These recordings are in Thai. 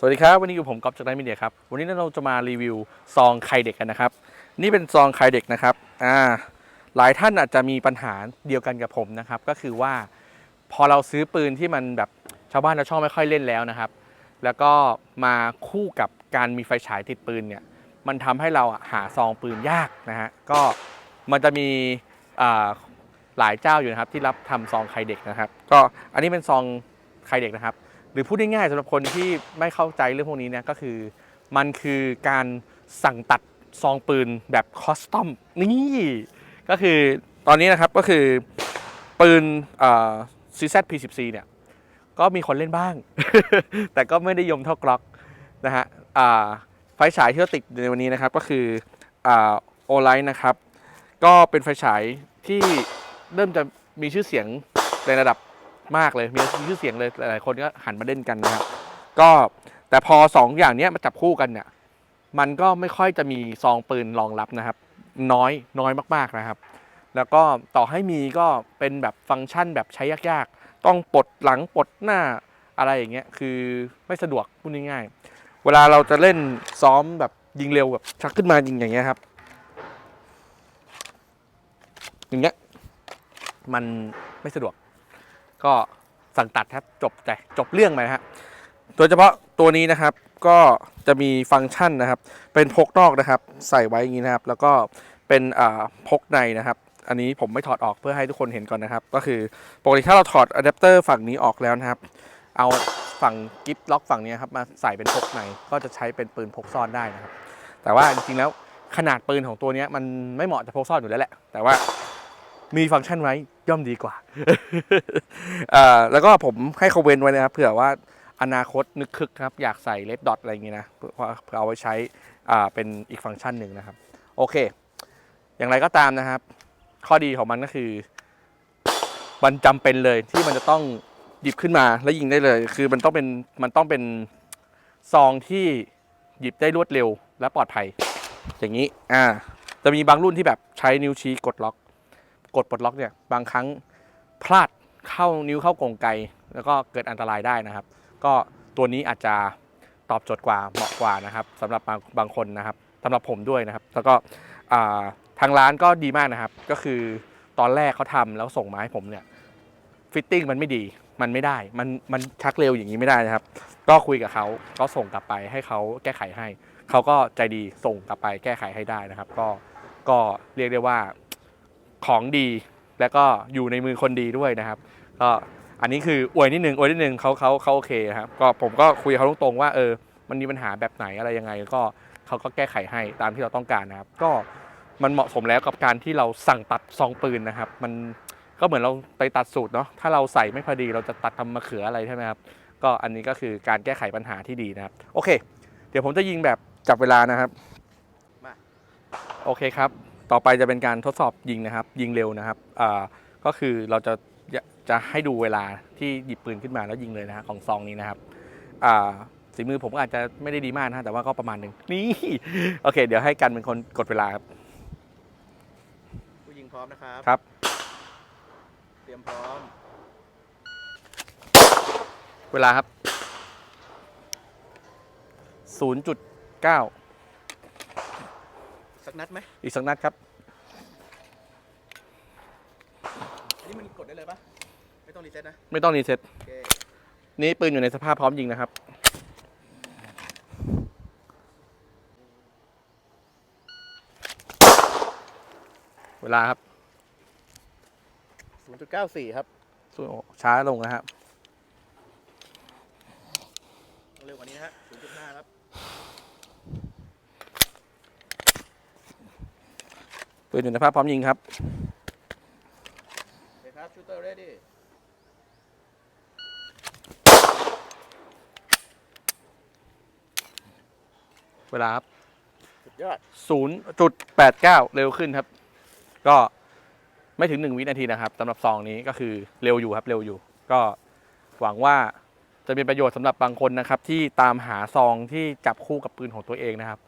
สวัสดีครับ วันนี้อยู่ผมก๊อฟจากไนมีเดียครับ วันนี้เราจะมารีวิวซองไข่เด็กกันนะครับ นี่เป็นซองไข่เด็กนะครับอ่าหลายท่านอาจจะมีปัญหาเดียวกันกับผมนะครับ ก็คือว่าพอเราซื้อปืนที่มันแบบชาวบ้านชาชองไม่ค่อยเล่นแล้วนะครับ แล้วก็มาคู่กับการมีไฟฉายติดปืนเนี่ยมันทำให้เราหาซองปืนยากนะฮะก็มันจะมีหลายเจ้าอยู่นะครับที่รับทำซองไข่เด็กนะครับ ก็อันนี้เป็นซองไข่เด็กนะครับ หรือพูดง่ายๆสำหรับคนที่ไม่เข้าใจเรื่องพวกนี้เนี่ยก็คือ มันคือการสั่งตัดซองปืนแบบคอสตอมนี่ก็คือตอนนี้นะครับก็คือปืนซีแซพีสิบเนี่ยก็มีคนเล่นบ้าง แต่ก็ไม่ได้ยมเท่ากล็อกนะฮะไฟฉายที่เราติดในวันนี้นะครับก็คือโอไลท์นะครับ ก็เป็นไฟฉายที่เริ่มจะมีชื่อเสียงในระดับ มากเลยมีชื่อเสียงเลยหลายๆคนก็หันมาเล่นกันนะครับก็แต่พอ 2 อย่างนี้มาจับคู่กันเนี่ยมันก็ไม่ค่อยจะมีซองปืนรองรับนะครับ น้อยน้อยมากๆนะครับ แล้วก็ต่อให้มีก็เป็นแบบฟังก์ชันแบบใช้ยากๆ ต้องปลดหลังปลดหน้าอะไรอย่างเงี้ยคือไม่สะดวกพูดง่ายๆเวลาเราจะเล่นซ้อมแบบยิงเร็วแบบชักขึ้นมายิงอย่างเงี้ยครับอย่างเงี้ยมันไม่สะดวก ก็สั่งตัดครับจบใจจบเรื่องไปนะฮะโดยเฉพาะตัวนี้นะครับก็จะมีฟังก์ชันนะครับ เป็นพกนอกนะครับ ใส่ไว้อย่างนี้นะครับ แล้วก็เป็นพกในนะครับ อันนี้ผมไม่ถอดออกเพื่อให้ทุกคนเห็นก่อนนะครับ ก็คือปกติถ้าเราถอดอะแดปเตอร์ฝั่งนี้ออกแล้วนะครับ เอาฝั่งกิฟล็อกฝั่งนี้ครับมาใส่เป็นพกในก็จะใช้เป็นปืนพกซ่อนได้นะครับ แต่ว่าจริงๆแล้วขนาดปืนของตัวนี้มันไม่เหมาะจะพกซ่อนอยู่แล้วแหละ แต่ว่ามีฟังก์ชันไว้ ย่อมดีกว่าแล้วก็ผมให้เขาเว้นไว้นะครับเผื่อว่าอนาคตนึกคึกครับ อยากใส่เลดดอทอะไรอย่างงี้นะเพื่อเอาไว้ใช้อ่าเป็นอีกฟังก์ชันหนึ่งนะครับ โอเค อย่างไรก็ตามนะครับ ข้อดีของมันก็คือ มันจำเป็นเลยที่มันจะต้องหยิบขึ้นมาแล้วยิงได้เลย คือมันต้องเป็นมันต้องเป็นซองที่หยิบได้รวดเร็วและปลอดภัย อย่างนี้อ่าจะมีบางรุ่นที่แบบใช้นิ้วชี้กดล็อก กดปลดล็อกเนี่ยบางครั้งพลาดเข้านิ้วเข้ากงไกแล้วก็เกิดอันตรายได้นะครับ ก็ตัวนี้อาจจะตอบโจทย์กว่าเหมาะกว่านะครับสำหรับบางบางคนนะครับสำหรับผมด้วยนะครับ แล้วก็ทางร้านก็ดีมากนะครับ ก็คือตอนแรกเขาทำแล้วส่งมาให้ผมเนี่ยฟิตติ้งมันไม่ดีมันไม่ได้มันมันชักเร็วอย่างนี้ไม่ได้นะครับ ก็คุยกับเขาก็ส่งกลับไปให้เขาแก้ไขให้ เขาก็ใจดีส่งกลับไปแก้ไขให้ได้นะครับ ก็ก็เรียกได้ว่า ของดี แล้วก็อยู่ในมือคนดีด้วยนะครับก็อันนี้คืออวยนิดนึงอวยนิดนึงเขาเขาเขาโอเคครับก็ผมก็คุยกับเขาตรงๆว่าเออมันมีปัญหาแบบไหนอะไรยังไง ก็เขาก็แก้ไขให้ตามที่เราต้องการนะครับ ก็มันเหมาะสมแล้วกับการที่เราสั่งตัดซองปืนนะครับ มันก็เหมือนเราไปตัดสูตรเนาะถ้าเราใส่ไม่พอดีเราจะตัดทำมะเขืออะไรใช่ไหมครับก็อันนี้ก็คือการแก้ไขปัญหาที่ดีนะครับ โอเค เดี๋ยวผมจะยิงแบบจับเวลานะครับมาโอเคครับ ต่อไปจะเป็นการทดสอบยิงนะครับ ยิงเร็วนะครับอ่าก็คือเราจะจะให้ดูเวลาที่หยิบปืนขึ้นมาแล้วยิงเลยนะฮะของซองนี้นะครับอ่าสีมือผมก็อาจจะไม่ได้ดีมากนะฮะแต่ว่าก็ประมาณหนึ่งนี่โอเค เดี๋ยวให้กันเป็นคนกดเวลาครับผู้ยิงพร้อมนะครับครับ เตรียมพร้อม เวลาครับ 0.9 สักนัดไหมอีกสักนัดครับ อันนี้มันกดได้เลยปะไม่ต้องรีเซ็ตนะไม่ต้องรีเซ็ตโอเคนี่ปืนอยู่ในสภาพพร้อมยิงนะครับ เวลาครับ0.94ครับสู้ช้าลงนะครับ ต้องเร็วกว่านี้นะฮะ0.5ครับ ปืนอยู่ในสภาพพร้อมยิงครับโอเคครับชูเตอร์ ready เวลาครับสุดยอด0.89เร็วขึ้นครับ ก็ไม่ถึง1วินาทีนะครับสำหรับซองนี้ก็คือเร็วอยู่ครับเร็วอยู่ ก็หวังว่าจะเป็นประโยชน์สำหรับบางคนนะครับ ที่ตามหาซองที่จับคู่กับปืนของตัวเองนะครับอ่า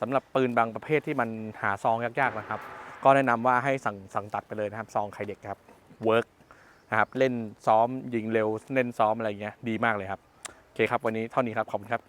สำหรับปืนบางประเภทที่มันหาซองยากๆนะครับ ก็แนะนำว่าให้สั่งสั่งตัดไปเลยนะครับ ซองไข่เด็กครับเวิร์กนะครับเล่นซ้อมยิงเร็วเล่นซ้อมอะไรอย่างเงี้ยดีมากเลยครับโอเคครับวันนี้เท่านี้ครับขอบคุณครับ